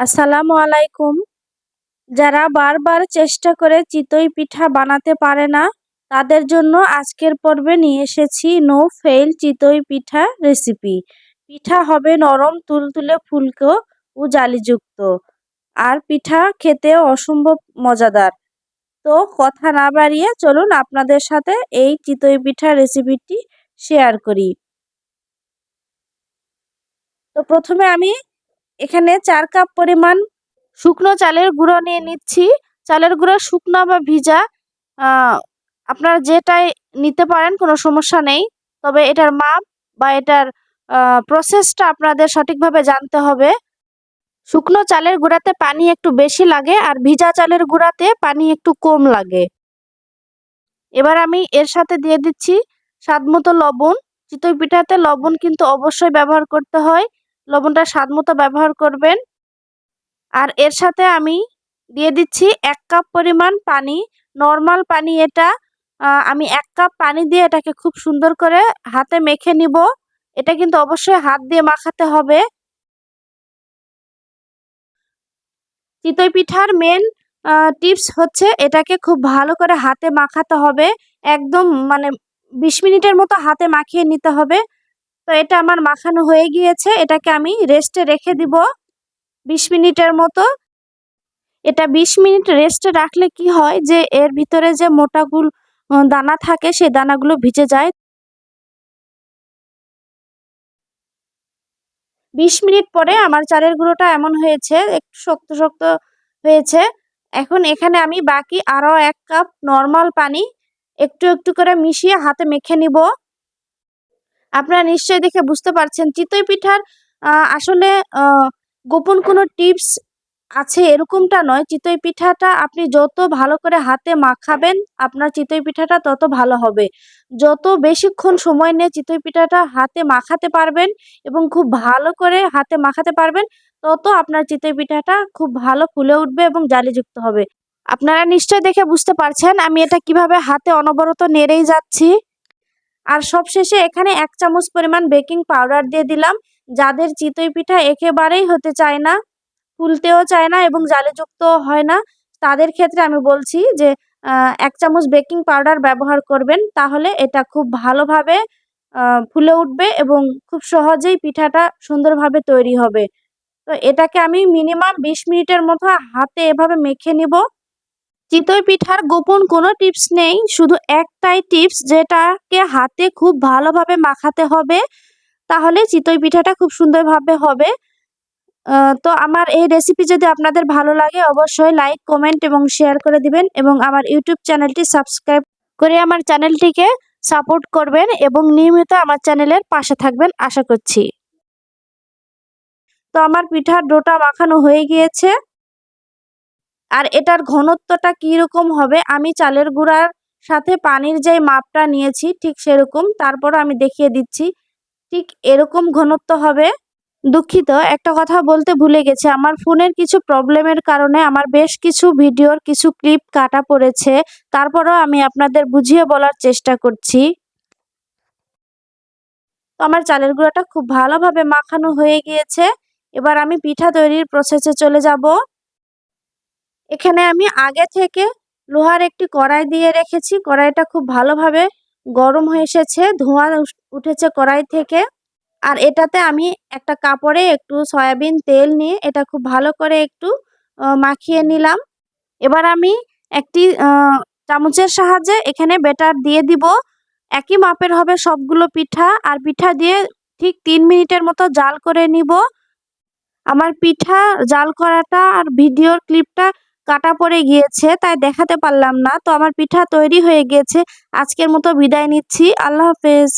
আসসালামু আলাইকুম। যারা বারবার চেষ্টা করে চিতই পিঠা বানাতে পারে না, তাদের জন্য আজকের পর্বে নিয়ে এসেছি নো ফেল চিতই পিঠা রেসিপি পিঠা হবে নরম, তুলতুলে, ফুলকো ও জালিযুক্ত। আর পিঠা খেতে অসম্ভব মজাদার। তো কথা না বাড়িয়ে চলুন আপনাদের সাথে এই চিতই পিঠা রেসিপিটি শেয়ার করি। তো প্রথমে আমি এখানে চার কাপ পরিমাণ শুকনো চালের গুঁড়ো নিয়ে নিচ্ছি। চালের গুঁড়ো শুকনো বা ভিজা আপনারা যেটাই নিতে পারেন, কোনো সমস্যা নেই। তবে এটার মাপ বা এটার প্রসেসটা আপনাদের সঠিকভাবে জানতে হবে। শুকনো চালের গুঁড়াতে পানি একটু বেশি লাগে আর ভিজা চালের গুঁড়াতে পানি একটু কম লাগে। এবার আমি এর সাথে দিয়ে দিচ্ছি স্বাদ মতো লবণ। চিতই পিঠাতে লবণ কিন্তু অবশ্যই ব্যবহার করতে হয়। লবণটা স্বাদ মতো ব্যবহার করবেন। আর এর সাথে আমি দিয়ে দিচ্ছি এক কাপ পরিমাণ পানি। নর্মাল পানি এটা আমি এক কাপ পানি দিয়ে এটাকে খুব সুন্দর করে হাতে মেখে নিব। এটা কিন্তু অবশ্যই হাত দিয়ে মাখাতে হবে। চিতই পিঠার মেন টিপস হচ্ছে এটাকে খুব ভালো করে হাতে মাখাতে হবে। একদম মানে বিশ মিনিটের মতো হাতে মাখিয়ে নিতে হবে। তো এটা আমার মাখানো হয়ে গিয়েছে। এটাকে আমি রেস্টে রেখে দিব বিশ মিনিটের মতো। এটা বিশ মিনিট রেস্টে রাখলে কি হয় যে, এর ভিতরে যে মোটাগুল দানা থাকে সেই দানাগুলো ভিজে যায়। বিশ মিনিট পরে আমার চালের গুঁড়োটা এমন হয়েছে, একটু শক্ত শক্ত হয়েছে। এখন এখানে আমি বাকি আরও এক কাপ নর্মাল পানি একটু একটু করে মিশিয়ে হাতে মেখে নিব। আপনারা নিশ্চয়ই দেখে বুঝতে পারছেন চিতই পিঠার আসলে গোপন কোনো টিপস আছে এরকমটা নয়। চিতই পিঠাটা আপনি যত ভালো করে হাতে মাখাবেন, আপনার চিতই পিঠাটা তত ভালো হবে। যত বেশিক্ষণ সময় নিয়ে চিতই পিঠাটা হাতে মাখাতে পারবেন এবং খুব ভালো করে হাতে মাখাতে পারবেন, তত আপনার চিতই পিঠাটা খুব ভালো ফুলে উঠবে এবং জালিযুক্ত হবে। আপনারা নিশ্চয় দেখে বুঝতে পারছেন আমি এটা কীভাবে হাতে অনবরত নেড়েই যাচ্ছি। আর সবশেষে এখানে এক চামচ পরিমাণ বেকিং পাউডার দিয়ে দিলাম। যাদের চিতই পিঠা একেবারেই হতে চায় না, ফুলতেও চায় না এবং জালেযুক্ত হয় না, তাদের ক্ষেত্রে আমি বলছি যে এক চামচ বেকিং পাউডার ব্যবহার করবেন, তাহলে এটা খুব ভালোভাবে ফুলে উঠবে এবং খুব সহজেই পিঠাটা সুন্দরভাবে তৈরি হবে। তো এটাকে আমি মিনিমাম বিশ মিনিটের মতো হাতে এভাবে মেখে নিব। চিতই পিঠার গোপন কোনো টিপস নেই, শুধু একটাই টিপস যেটাকে হাতে খুব ভালোভাবে মাখাতে হবে, তাহলে চিতই পিঠাটা খুব সুন্দরভাবে হবে। তো আমার এই রেসিপি যদি আপনাদের ভালো লাগে, অবশ্যই লাইক কমেন্ট এবং শেয়ার করে দিবেন এবং আমার ইউটিউব চ্যানেলটি সাবস্ক্রাইব করে আমার চ্যানেলটিকে সাপোর্ট করবেন এবং নিয়মিত আমার চ্যানেলের পাশে থাকবেন, আশা করছি। তো আমার পিঠার ডোটা মাখানো হয়ে গিয়েছে। আর এটার ঘনত্বটা কীরকম হবে? আমি চালের গুঁড়ার সাথে পানির যে মাপটা নিয়েছি, ঠিক সেরকম। তারপর আমি দেখিয়ে দিচ্ছি, ঠিক এরকম ঘনত্ব হবে। দুঃখিত, একটা কথা বলতে ভুলে গেছে। আমার ফোনের কিছু প্রবলেমের কারণে আমার বেশ কিছু ভিডিওর কিছু ক্লিপ কাটা পড়েছে। তারপরও আমি আপনাদের বুঝিয়ে বলার চেষ্টা করছি। তো আমার চালের গুঁড়াটা খুব ভালোভাবে মাখানো হয়ে গিয়েছে। এবার আমি পিঠা তৈরির প্রসেসে চলে যাব। এখানে আমি আগে থেকে লোহার একটি কড়াই দিয়ে রেখেছি। কড়াইটা খুব ভালোভাবে গরম হয়ে এসেছে, ধোঁয়া উঠেছে কড়াই থেকে। আর এটাতে আমি একটা কাপড়ে একটু সয়াবিন তেল নিয়ে এটা খুব ভালো করে একটু মাখিয়ে নিলাম। এবার আমি একটি চামচের সাহায্যে এখানে বেটার দিয়ে দিব। একই মাপের হবে সবগুলো পিঠা আর পিঠা দিয়ে ঠিক তিন মিনিটের মতো জাল করে নিব। আমার পিঠা জাল করাটা আর ভিডিওর ক্লিপটা কাটা পড়ে গিয়েছে, তাই দেখাতে পারলাম না। তো আমার পিঠা তৈরি হয়ে গিয়েছে আজকের মতো বিদায় নিচ্ছি। আল্লাহ হাফেজ।